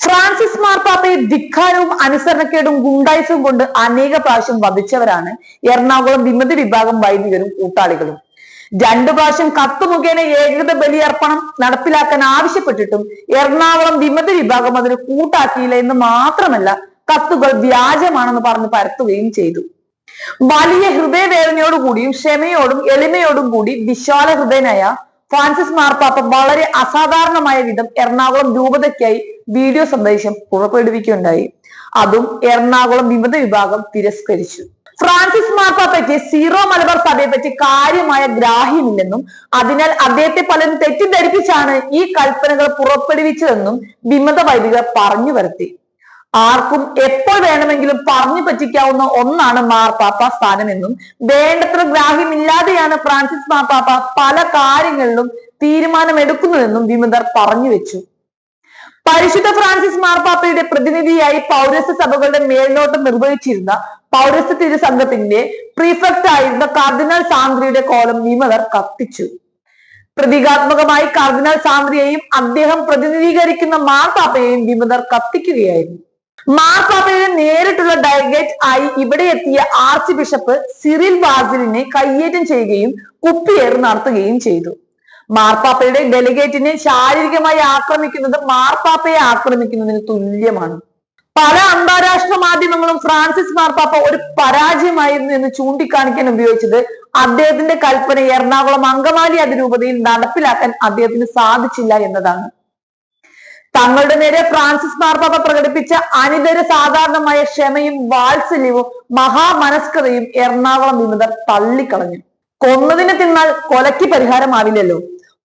Francis മാർപ്പാപ്പയെ ധിക്കാരവും അനുസരണക്കേടും ഗുണ്ടായിസവും കൊണ്ട് അനേക പ്രാവശ്യം വധിച്ചവരാണ് എറണാകുളം വിമതി വിഭാഗം വൈദികരും കൂട്ടാളികളും. രണ്ടു പ്രാവശ്യം കത്ത് മുഖേന ഏകൃത ബലിയർപ്പണം നടപ്പിലാക്കാൻ ആവശ്യപ്പെട്ടിട്ടും എറണാകുളം വിമതി വിഭാഗം അതിന് കൂട്ടാക്കിയില്ല എന്ന് മാത്രമല്ല കത്തുകൾ വ്യാജമാണെന്ന് പറഞ്ഞ് പരത്തുകയും ചെയ്തു. വലിയ ഹൃദയവേദനയോടുകൂടിയും ക്ഷമയോടും എളിമയോടും കൂടി വിശാല ഹൃദയനായ ഫ്രാൻസിസ് മാർപ്പാപ്പ വളരെ അസാധാരണമായ വിധം എറണാകുളം രൂപതയ്ക്കായി വീഡിയോ സന്ദേശം പുറപ്പെടുവിക്കുകയുണ്ടായി. അതും എറണാകുളം വിമത വിഭാഗം തിരസ്കരിച്ചു. ഫ്രാൻസിസ് മാർപ്പാപ്പയ്ക്ക് സീറോ മലബാർ സഭയെ പറ്റി കാര്യമായ ഗ്രാഹ്യമില്ലെന്നും അതിനാൽ അദ്ദേഹത്തെ പലരും തെറ്റിദ്ധരിപ്പിച്ചാണ് ഈ കൽപ്പനകൾ പുറപ്പെടുവിച്ചതെന്നും വിമത വൈദികർ പറഞ്ഞു വരുത്തി. ആർക്കും എപ്പോൾ വേണമെങ്കിലും പറഞ്ഞു പറ്റിക്കാവുന്ന ഒന്നാണ് മാർപ്പാപ്പ സ്ഥാനമെന്നും വേണ്ടത്ര ഗ്രാഹ്യമില്ലാതെയാണ് ഫ്രാൻസിസ് മാർപ്പാപ്പ പല കാര്യങ്ങളിലും തീരുമാനമെടുക്കുന്നതെന്നും വിമതർ പറഞ്ഞു വെച്ചു. പരിശുദ്ധ ഫ്രാൻസിസ് മാർപ്പാപ്പയുടെ പ്രതിനിധിയായി പൗരസ്ത്യ സഭകളുടെ മേൽനോട്ടം നിർവഹിച്ചിരുന്ന പൗരസ്ത്യ തിരുസംഘത്തിന്റെ പ്രീഫെക്ട് ആയിരുന്ന കർദിനാൾ സാന്ദ്രിയുടെ കോലം വിമലർ കത്തിച്ചു. പ്രതീകാത്മകമായി കർദിനാൾ സാന്ദ്രിയെയും അദ്ദേഹം പ്രതിനിധീകരിക്കുന്ന മാർപ്പാപ്പയെയും വിമതർ കത്തിക്കുകയായിരുന്നു. മാർപ്പാപ്പയുടെ നേരിട്ടുള്ള ഡയഗേറ്റ് ആയി ഇവിടെ എത്തിയ ആർച്ച് ബിഷപ്പ് സിറിൽ ബാസിലിനെ കയ്യേറ്റം ചെയ്യുകയും കുപ്പിയേറ് നടത്തുകയും ചെയ്തു. മാർപ്പാപ്പയുടെ ഡെലിഗേറ്റിനെ ശാരീരികമായി ആക്രമിക്കുന്നത് മാർപ്പാപ്പയെ ആക്രമിക്കുന്നതിന് തുല്യമാണ്. പല അന്താരാഷ്ട്ര മാധ്യമങ്ങളും ഫ്രാൻസിസ് മാർപ്പാപ്പ ഒരു പരാജയമായിരുന്നു എന്ന് ചൂണ്ടിക്കാണിക്കാൻ ഉപയോഗിച്ചത് അദ്ദേഹത്തിന്റെ കൽപ്പന എറണാകുളം അങ്കമാലി അതിരൂപതയിൽ നടപ്പിലാക്കാൻ അദ്ദേഹത്തിന് സാധിച്ചില്ല എന്നതാണ്. തങ്ങളുടെ നേരെ ഫ്രാൻസിസ് മാർപ്പാപ്പ പ്രകടിപ്പിച്ച അനിതര സാധാരണമായ ക്ഷമയും വാത്സല്യവും മഹാമനസ്കതയും എറണാകുളം വിമതർ തള്ളിക്കളഞ്ഞു. കൊന്നതിന് തിന്നാൽ കൊലയ്ക്ക് പരിഹാരമാവില്ലല്ലോ.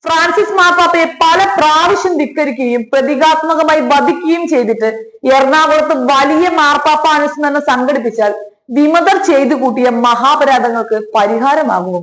ഫ്രാൻസിസ് മാർപ്പാപ്പയെ പല പ്രാവശ്യം ധിക്കരിക്കുകയും പ്രതീകാത്മകമായി വധിക്കുകയും ചെയ്തിട്ട് എറണാകുളത്ത് വലിയ മാർപ്പാപ്പ അനുസ്മരണം സംഘടിപ്പിച്ചാൽ വിമതർ ചെയ്തു കൂട്ടിയ മഹാപരാധങ്ങൾക്ക് പരിഹാരമാകുമോ?